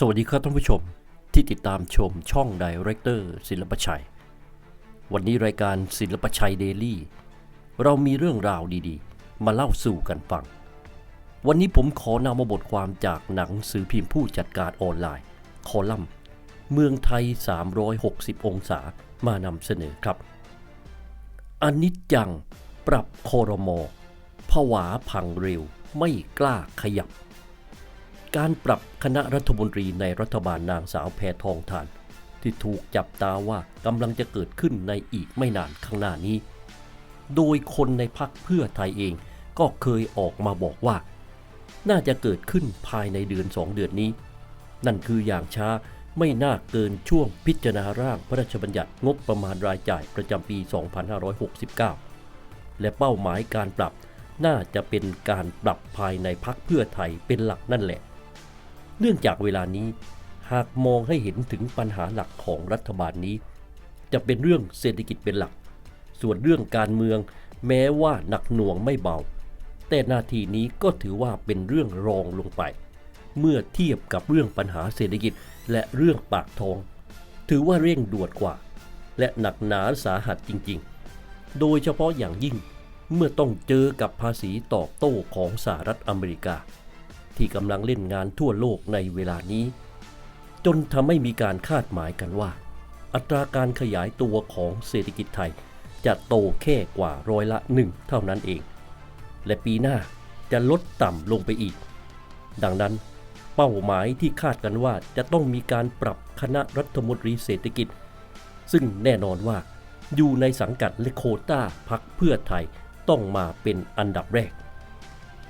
สวัสดีครับท่านผู้ชมที่ติดตามชมช่องไดเรคเตอร์ศิลปชัย วันนี้รายการศิลปชัยเดลี่เรามีเรื่องราวดีๆ มาเล่าสู่กันฟัง วันนี้ผมขอนำมาบทความจากหนังสือพิมพ์ผู้จัดการออนไลน์ คอลัมน์ เมืองไทย 360 องศามานำเสนอครับอนิจจังปรับคอรมอผวาพังเร็วไม่กล้าขยับ การปรับคณะรัฐมนตรีในรัฐบาลนางสาวแพทองทาน ที่ถูกจับตาว่ากำลังจะเกิดขึ้นในอีกไม่นานข้างหน้านี้ โดยคนในพักเพื่อไทยเองก็เคยออกมาบอกว่า น่าจะเกิดขึ้นภายในเดือนสองเดือนนี้ นั่นคืออย่างช้าไม่น่าเกินช่วงพิจารณาร่างพระราชบัญญัติงบประมาณรายจ่ายประจำปี 2569 และเป้าหมายการปรับน่าจะเป็นการปรับภายในพักเพื่อไทยเป็นหลักนั่นแหละ เนื่องจากเวลานี้หากมองให้เห็นถึงปัญหาหลักของรัฐบาลนี้ จะเป็นเรื่องเศรษฐกิจเป็นหลัก ส่วนเรื่องการเมืองแม้ว่าหนักหน่วงไม่เบา แต่นาทีนี้ก็ถือว่าเป็นเรื่องรองลงไป เมื่อเทียบกับเรื่องปัญหาเศรษฐกิจและเรื่องปากท้อง ถือว่าเร่งด่วนกว่า และหนักหนาสาหัสจริงๆ โดยเฉพาะอย่างยิ่งเมื่อต้องเจอกับภาษีตอบโต้ของสหรัฐอเมริกา ที่กำลังเล่นงานทั่วโลกในเวลานี้ จนทำให้มีการคาดหมายกันว่า อัตราการขยายตัวของเศรษฐกิจไทย จะโตแค่กว่าร้อยละหนึ่งเท่านั้นเอง และปีหน้าจะลดต่ำลงไปอีก ดังนั้นเป้าหมายที่คาดกันว่าจะต้องมีการปรับคณะรัฐมนตรีเศรษฐกิจ ซึ่งแน่นอนว่าอยู่ในสังกัดและโคต้าพักเพื่อไทยต้องมาเป็นอันดับแรก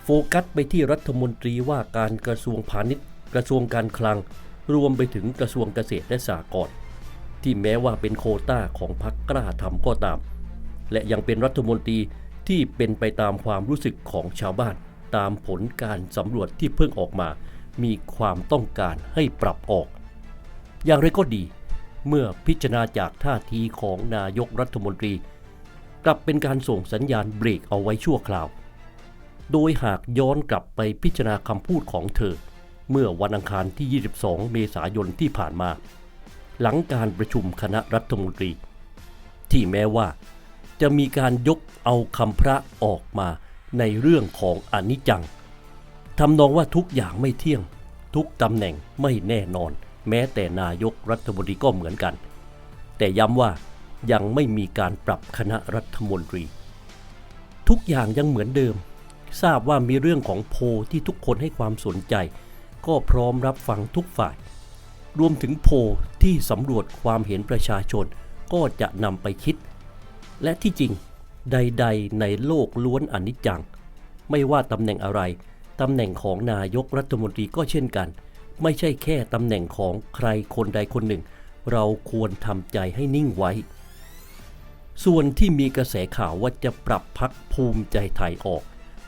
โฟกัสไปที่รัฐมนตรีว่าการกระทรวงพาณิชย์ กระทรวงการคลัง รวมไปถึงกระทรวงเกษตรและสหกรณ์ที่แม้ว่าเป็นโคต้าของพักกล้าทำก็ตาม และยังเป็นรัฐมนตรีที่เป็นไปตามความรู้สึกของชาวบ้าน ตามผลการสำรวจที่เพิ่งออกมา มีความต้องการให้ปรับออก อย่างไรก็ดี เมื่อพิจารณาจากท่าทีของนายกรัฐมนตรี กลับเป็นการส่งสัญญาณเบรกเอาไว้ชั่วคราว โดยหากย้อนกลับไปพิจารณาคำพูดของเธอ เมื่อวันอังคารที่ 22 เมษายนที่ผ่านมา หลังการประชุมคณะรัฐมนตรี ที่แม้ว่าจะมีการยกเอาคำพระออกมาในเรื่องของอนิจจังทำนองว่าทุกอย่างไม่เที่ยง ทุกตำแหน่งไม่แน่นอน แม้แต่นายกรัฐมนตรีก็เหมือนกัน แต่ย้ำว่ายังไม่มีการปรับคณะรัฐมนตรี ทุกอย่างยังเหมือนเดิม ทราบว่ามีเรื่องของโพที่ทุกคนให้ความสนใจ ก็พร้อมรับฟังทุกฝ่าย รวมถึงโพที่สำรวจความเห็นประชาชนก็จะนำไปคิด และที่จริง ใด ๆ ในโลกล้วนอนิจจัง ไม่ว่าตำแหน่งอะไรตำแหน่งของนายกรัฐมนตรีก็เช่นกัน ไม่ใช่แค่ตำแหน่งของใครคนใดคนหนึ่ง เราควรทำใจให้นิ่งไว้ ส่วนที่มีกระแสข่าวว่าจะปรับพักภูมิใจไทยออก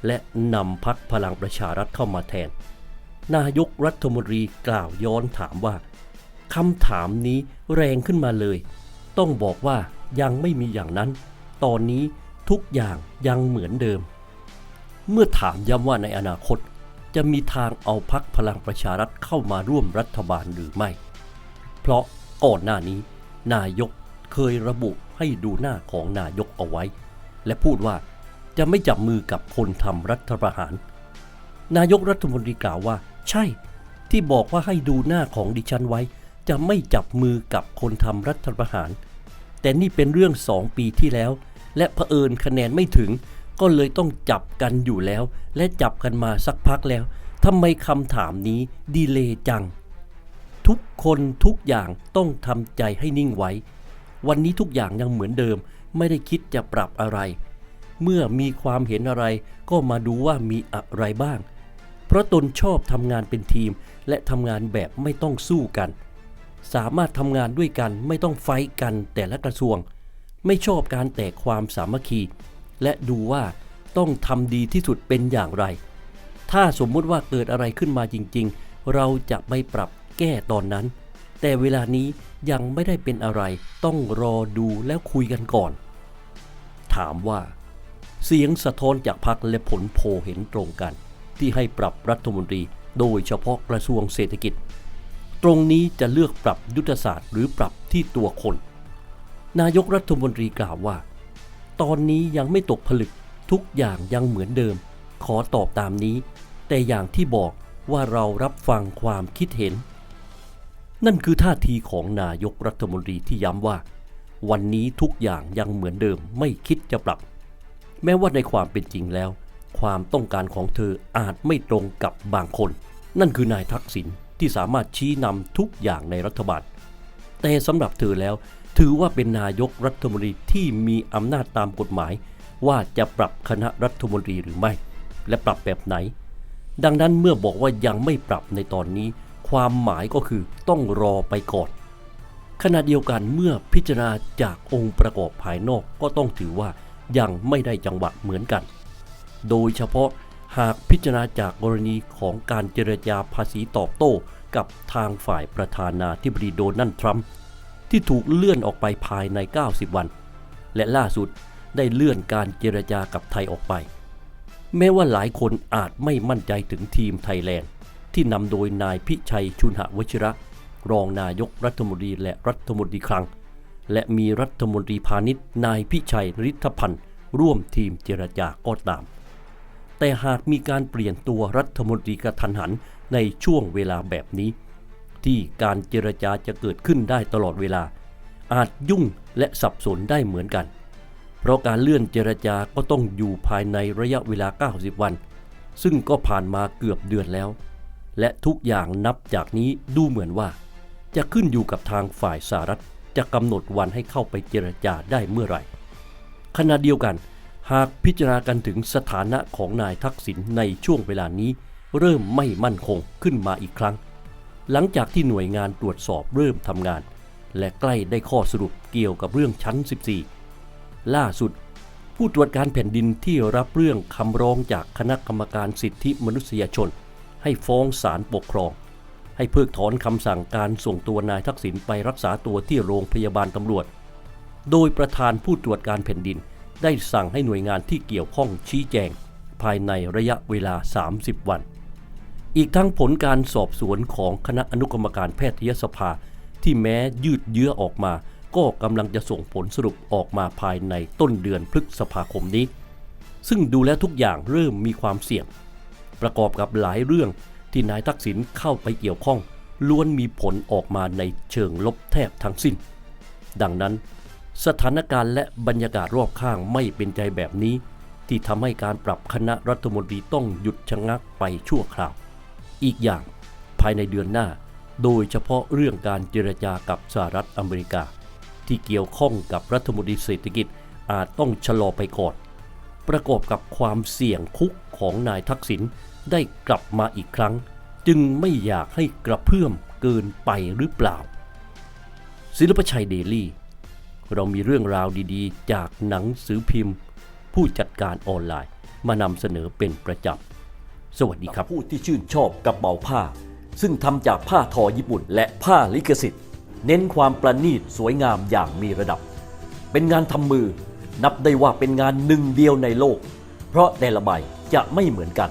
และนำพักพลังประชารัฐเข้ามาแทน นายกรัฐมนตรีกล่าวย้อนถามว่าคำถามนี้แรงขึ้นมาเลย ต้องบอกว่ายังไม่มีอย่างนั้น ตอนนี้ทุกอย่างยังเหมือนเดิม เมื่อถามย้ำว่าในอนาคต จะมีทางเอาพักพลังประชารัฐเข้ามาร่วมรัฐบาลหรือไม่ เพราะก่อนหน้านี้ นายกเคยระบุให้ดูหน้าของนายกเอาไว้ และพูดว่า จะไม่จับมือกับคนทำรัฐประหาร นายกรัฐมนตรีกล่าวว่า ใช่ ที่บอกว่าให้ดูหน้าของดิฉันไว้ จะไม่จับมือกับคนทำรัฐประหาร แต่นี่เป็นเรื่องสองปีที่แล้ว และเผอิญคะแนนไม่ถึง ก็เลยต้องจับกันอยู่แล้ว และจับกันมาสักพักแล้วทำไมคำถามนี้ดีเลย์จัง ทุกคนทุกอย่างต้องทำใจให้นิ่งไว้ วันนี้ทุกอย่างยังเหมือนเดิม ไม่ได้คิดจะปรับอะไร เมื่อมีความเห็นอะไร ก็มาดูว่ามีอะไรบ้าง เพราะตนชอบทำงานเป็นทีม และทำงานแบบไม่ต้องสู้กัน สามารถทำงานด้วยกันไม่ต้องไฟท์กันแต่ละกระทรวง ไม่ชอบการแตกความสามัคคี และดูว่าต้องทำดีที่สุดเป็นอย่างไร ถ้าสมมุติว่าเกิดอะไรขึ้นมาจริง ๆ เราจะไม่ปรับแก้ตอนนั้น แต่เวลานี้ยังไม่ได้เป็นอะไร ต้องรอดูแล้วคุยกันก่อน ถามว่า เสียงสะท้อนจากพรรคและผลโพเห็นตรงกัน ที่ให้ปรับรัฐมนตรีโดยเฉพาะกระทรวงเศรษฐกิจ ตรงนี้จะเลือกปรับยุทธศาสตร์หรือปรับที่ตัวคน นายกรัฐมนตรีกล่าวว่า ตอนนี้ยังไม่ตกผลึกทุกอย่างยังเหมือนเดิม ขอตอบตามนี้ แต่อย่างที่บอกว่าเรารับฟังความคิดเห็น นั่นคือท่าทีของนายกรัฐมนตรีที่ย้ำว่า วันนี้ทุกอย่างยังเหมือนเดิมไม่คิดจะปรับ แม้ว่าในความเป็นจริงแล้ว ความต้องการของเธออาจไม่ตรงกับบางคน นั่นคือนายทักษิณที่สามารถชี้นำทุกอย่างในรัฐบาล แต่สำหรับเธอแล้ว ถือว่าเป็นนายกรัฐมนตรีที่มีอำนาจตามกฎหมาย ว่าจะปรับคณะรัฐมนตรีหรือไม่ และปรับแบบไหน ดังนั้นเมื่อบอกว่ายังไม่ปรับในตอนนี้ ความหมายก็คือต้องรอไปก่อนขณะเดียวกันเมื่อพิจารณาจากองค์ประกอบภายนอกก็ต้องถือว่า ยังไม่ได้จังหวะเหมือนกัน โดยเฉพาะหากพิจารณาจากกรณีของการเจรจาภาษีตอบโต้กับทางฝ่ายประธานาธิบดีโดนัลด์ทรัมป์ที่ถูกเลื่อนออกไปภายใน 90 วัน และล่าสุดได้เลื่อนการเจรจากับไทยออกไป แม้ว่าหลายคนอาจไม่มั่นใจถึงทีมไทยแลนด์ ที่นำโดยนายพิชัยชุนหวชิระ รองนายกรัฐมนตรีและรัฐมนตรีคลัง และมีรัฐมนตรีพาณิชย์นายพิชัยฤทธพันธ์ร่วมทีมเจรจาก็ตาม แต่หากมีการเปลี่ยนตัวรัฐมนตรีกระทันหันในช่วงเวลาแบบนี้ ที่การเจรจาจะเกิดขึ้นได้ตลอดเวลา อาจยุ่งและสับสนได้เหมือนกัน เพราะการเลื่อนเจรจาก็ต้องอยู่ภายในระยะเวลา 90 วัน ซึ่งก็ผ่านมาเกือบเดือนแล้ว และทุกอย่างนับจากนี้ดูเหมือนว่า จะขึ้นอยู่กับทางฝ่ายสหรัฐ จะกำหนดวันให้เข้าไปเจรจาได้เมื่อไหร่ ขณะเดียวกัน หากพิจารณากันถึงสถานะของนายทักษิณในช่วงเวลานี้ เริ่มไม่มั่นคงขึ้นมาอีกครั้ง หลังจากที่หน่วยงานตรวจสอบเริ่มทำงาน และใกล้ได้ข้อสรุปเกี่ยวกับเรื่องชั้น 14 ล่าสุด ผู้ตรวจการแผ่นดินที่รับเรื่องคำร้องจากคณะกรรมการสิทธิมนุษยชน ให้ฟ้องศาลปกครอง ให้เพิกถอนคำสั่งการส่งตัวนายทักษิณไปรักษาตัวที่โรงพยาบาลตำรวจ โดยประธานผู้ตรวจการแผ่นดิน ได้สั่งให้หน่วยงานที่เกี่ยวข้องชี้แจง ภายในระยะเวลา 30 วัน อีกทั้งผลการสอบสวนของคณะอนุกรรมการแพทยสภา ที่แม้ยืดเยื้อออกมา ก็กำลังจะส่งผลสรุปออกมาภายในต้นเดือนพฤษภาคมนี้ ซึ่งดูแล้วทุกอย่างเริ่มมีความเสี่ยง ประกอบกับหลายเรื่อง ที่นายทักษิณเข้าไปเกี่ยวข้อง ล้วนมีผลออกมาในเชิงลบแทบทั้งสิ้น ดังนั้น สถานการณ์และบรรยากาศรอบข้างไม่เป็นใจแบบนี้ ที่ทำให้การปรับคณะรัฐมนตรีต้องหยุดชะงักไปชั่วคราว อีกอย่างภายในเดือนหน้า โดยเฉพาะเรื่องการเจรจากับสหรัฐอเมริกา ที่เกี่ยวข้องกับรัฐมนตรีเศรษฐกิจอาจต้องชะลอไปก่อน ประกอบกับความเสี่ยงคุกของนายทักษิณ ได้กลับมาอีกครั้ง จึงไม่อยากให้กระเพื่อมเกินไปหรือเปล่า ศิลปชัยเดลี่ เรามีเรื่องราวดีๆ จากหนังสือพิมพ์ ผู้จัดการออนไลน์มานำเสนอเป็นประจำ สวัสดีครับ ผู้ที่ชื่นชอบกระเป๋าผ้า ซึ่งทำจากผ้าทอญี่ปุ่น และผ้าลิขสิทธิ์ เน้นความประณีตสวยงามอย่างมีระดับ เป็นงานทำมือนับได้ว่าเป็นงานหนึ่งเดียวในโลก เพราะแต่ละใบจะไม่เหมือนกัน